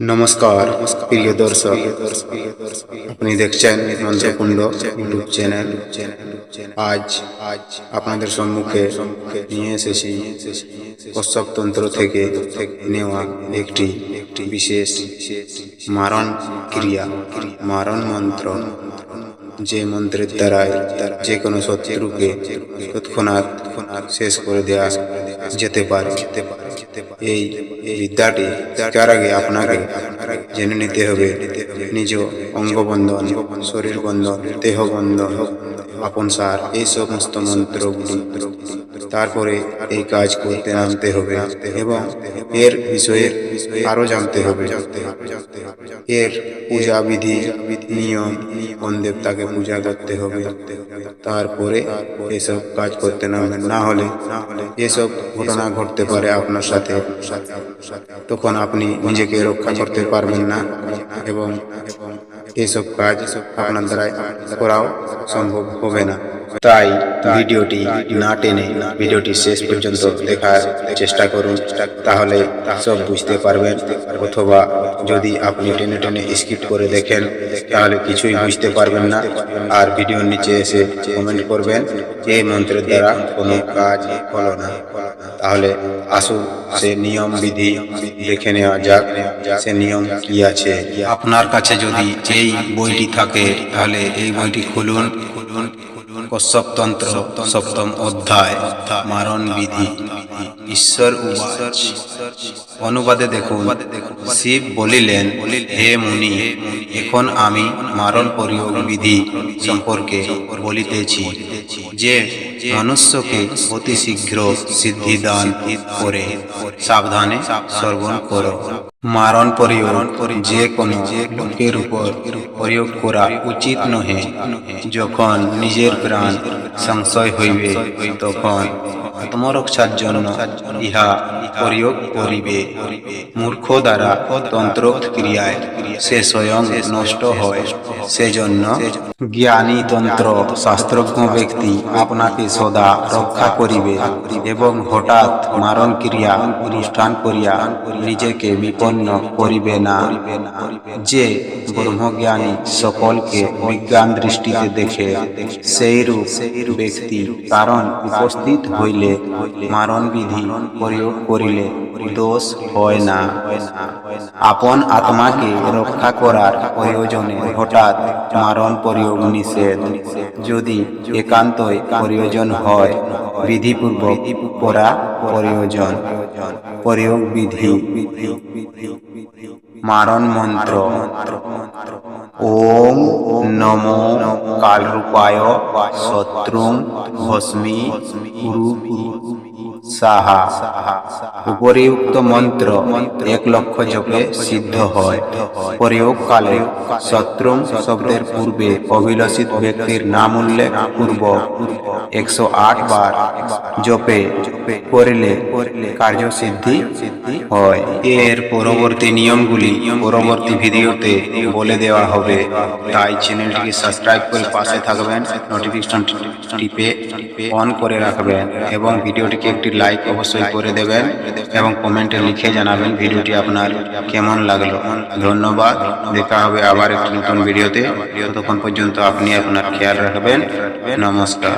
নমস্কার, প্রিয় দর্শক। আপনি দেখছেন মন্ত্রকুণ্ড ইউটিউব চ্যানেল। আজ আজ আপনাদের সম্মুখে নিয়ে এসেছি কশ্যপতন্ত্র থেকে নেওয়া একটি একটি বিশেষ মারণ ক্রিয়া, মারণ মন্ত্র। যে মন্ত্রের দ্বারাই যে কোনো শত্রুকে তৎক্ষণাৎ শেষ করে দেওয়া যেতে পারে যেতে পারে। এই বিদ্যাটি তার আগে আপনাকে জেনে নিতে হবে, নিজ অঙ্গবন্ধন শরীর বন্ধন দেহ বন্ধন আপন সার, এই সমস্ত মন্ত্রগুলি তারপরে এই কাজ করতে নামতে হবে এবং এর বিষয়ে আরও জানতে হবে। এর পূজা বিধি, নিয়ম কোন দেবতাকে পূজা করতে হবে। তারপরে এসব কাজ করতে নামবেন। না হলে এসব ঘটনা ঘটতে পারে আপনার সাথে। তখন আপনি নিজেকে রক্ষা করতে পারবেন না এবং এসব কাজ আপনার দ্বারা করাও সম্ভব হবে না। তাই ভিডিওটি না টেনে ভিডিওটি শেষ পর্যন্ত দেখার চেষ্টা করুন। তাহলে সব বুঝতে পারবেন। অথবা যদি আপনি টেনে টেনে স্কিপ করে দেখেন তাহলে কিছুই বুঝতে পারবেন না। আর ভিডিওর নিচে এসে কমেন্ট করবেন এই মন্ত্রের দ্বারা কোনো কাজ হলো না। তাহলে আসুন সে নিয়ম বিধি দেখে নেওয়া যাক সে নিয়ম কি আছে? আপনার কাছে যদি এই বইটি থাকে তাহলে এই বইটি খুলুন। খুলুন। কশ্যপতন্ত্র সপ্তম অধ্যায় মারণ বিধি ঈশ্বর অনুবাদে দেখুন, শিব বলিলেন, হে মুনি, এখন আমি মারণ প্রয়োগ বিধি সম্পর্কে বলিতেছি, যে মনুষ্যকে অতি শীঘ্র সিদ্ধিদান করে। সাবধানে শ্রবণ করো। মারণ প্রয়োগ যে কোনো লোকের উপর প্রয়োগ করা উচিত নহে। যখন নিজের প্রাণ সংশয় হইবে, তখন আত্মরক্ষার জন্য ইহা প্রয়োগ করিবে। মূর্খ দ্বারা তন্ত্রক্রিয়ায় ক্রিয়ায় সে স্বয়ং নষ্ট হয়। সেজন্য জ্ঞানী তন্ত্র শাস্ত্রজ্ঞ ব্যক্তি আপনাকে সদা রক্ষা করিবে এবং হঠাৎ মারণ ক্রিয়া, অনুষ্ঠান করিয়া নিজেকে বিপন্ন করিবে না। যে ব্রহ্মজ্ঞানী সকলকে বিজ্ঞান দৃষ্টিতে দেখে সেই রূপ ব্যক্তি কারণ উপস্থিত হইলে মারণ বিধি প্রয়োগ করিলে দোষ হয় না। আপন আত্মাকে রক্ষা করার প্রয়োজনে হঠাৎ মারণ প্রয়োগ নিষেধ যদি একান্তই প্রয়োজন হয়, বিধিপূর্বক করা প্রয়োজন। প্রয়োগ বিধি। মারণ মন্ত্র। ওম নমো কালরূপায় শত্রুং ভস্মি সাহা। উপরিউক্ত মন্ত্র এক লক্ষ জপে সিদ্ধ হয়। প্রয়োগকালে শত্রুং শব্দের পূর্বে অভিলষিত ব্যক্তির নাম উল্লেখ পূর্বক একশো আট বার জপে করিলে কার্যসিদ্ধি হয়। এর পরবর্তী নিয়মগুলি পরবর্তী ভিডিওতে বলে দেওয়া হবে। তাই চ্যানেলটিকে সাবস্ক্রাইব করে পাশে থাকবেন নোটিফিকেশন টিপে অন করে রাখবেন এবং ভিডিওটিকে একটি লাইক অবশ্যই করে দেবেন এবং কমেন্টে লিখে জানাবেন ভিডিওটি আপনার কেমন লাগল। ধন্যবাদ। দেখা হবে আবার একটি নতুন ভিডিওতে। ততক্ষণ পর্যন্ত আপনি আপনার খেয়াল রাখবেন। নমস্কার।